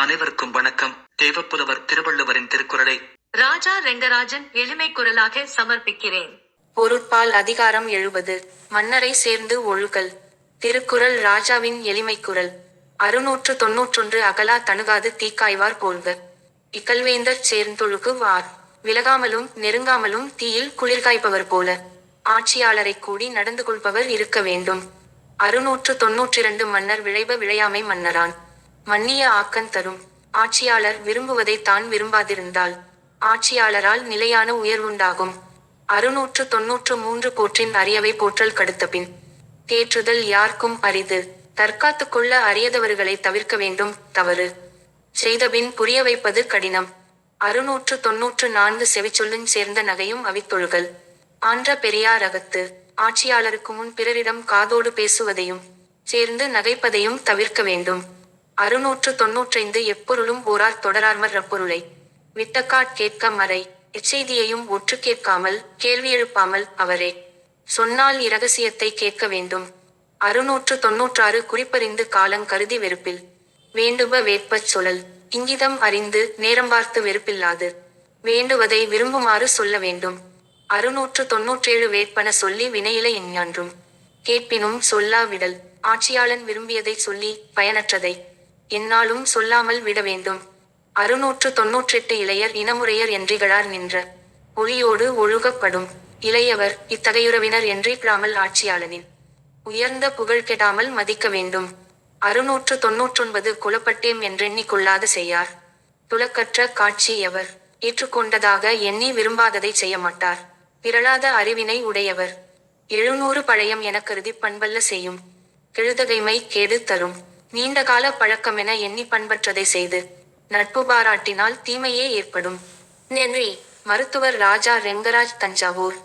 அனைவருக்கும் வணக்கம். தேவப்புலவர் திருவள்ளுவரின் திருக்குறளை ராஜா ரெங்கராஜன் எளிமை குரலாக சமர்ப்பிக்கிறேன். பொருட்பால் அதிகாரம் எழுபது. மன்னரை சேர்ந்து ஒழுகல். திருக்குறள் ராஜாவின் எளிமை குரல். அறுநூற்று தொன்னூற்றொன்று அகலா தணுகாது தீக்காய்வார் போல்க. இகழ்வேந்தர் சேர்ந்தொழுகு வார். விலகாமலும் நெருங்காமலும் தீயில் குளிர்காய்ப்பவர் போல. ஆட்சியாளரை கூடி நடந்து கொள்பவர் இருக்க வேண்டும். அறுநூற்று தொன்னூற்றிரண்டு மன்னர் விளைப விளையாமை மன்னரான். மன்னிய ஆக்கன் தரும். ஆட்சியாளர் விரும்புவதை தான் விரும்பாதிருந்தால் ஆட்சியாளரால் நிலையான உயர்வுண்டாகும். அறுநூற்று தொன்னூற்று மூன்று போற்றின் அரியவை போற்றல் கடுத்தபின் தேற்றுதல் யார்க்கும் அரிது. தற்காத்துக் கொள்ள அரியதவர்களை தவிர்க்க வேண்டும் தவறு. செய்தபின் புரிய வைப்பது கடினம். அறுநூற்று தொன்னூற்று நான்கு செவிச்சொல்லுஞ் சேர்ந்த நகையும் அவித்தொழுகள் ஆன்ற பெரியார் அகத்து ஆட்சியாளருக்கு முன் பிறரிடம் காதோடு பேசுவதையும் சேர்ந்து நகைப்பதையும் தவிர்க்க வேண்டும். அறுநூற்று தொன்னூற்றைந்து எப்பொருளும் ஓரார் தொடரார்மர் அப்பொருளை. விட்டக்காட் கேட்க மறை எச்செய்தியையும் ஒற்று கேட்காமல் கேள்வி எழுப்பாமல் அவரே. சொன்னால் இரகசியத்தை கேட்க வேண்டும். அறுநூற்று தொன்னூற்றாறு குறிப்பறிந்து காலங் கருதி வெறுப்பில். வேண்டுப வேட்பச் சுழல் இங்கிதம் அறிந்து நேரம் பார்த்து வெறுப்பில்லாது. வேண்டுவதை விரும்புமாறு சொல்ல வேண்டும். அறுநூற்று தொன்னூற்றேழு வேட்பன சொல்லி வினையில எஞ்ஞான்றும். கேட்பினும் சொல்லாவிடல் ஆட்சியாளன் விரும்பியதை சொல்லி பயனற்றதை. என்னாலும் சொல்லாமல் விட வேண்டும். அறுநூற்று தொன்னூற்றெட்டு இளையர் இனமுறையர் என்றிகளார் நின்ற ஒளியோடு ஒழுகப்படும் இளையவர் இத்தகையுறவினர் என்றிகழாமல் ஆட்சியாளனின். உயர்ந்த புகழ் கெடாமல் மதிக்க வேண்டும். அறுநூற்று தொன்னூற்றொன்பது குலப்பட்டேம் என்றெண்ணிக்கொள்ளாத செய்யார். துலக்கற்ற காட்சி எவர். ஏற்றுக்கொண்டதாக எண்ணி விரும்பாததை செய்ய மாட்டார் பிறளாத அறிவினை உடையவர். எழுநூறு பழையம் என கருதி பண்பல்ல செய்யும். கெழுதகைமை கேடு தரும். நீண்டகால பழக்கமென எண்ணி பண்பற்றதை செய்து நட்பு பாராட்டினால் தீமையே ஏற்படும். நன்றி. மருத்துவர் ராஜா ரெங்கராஜ் தஞ்சாவூர்.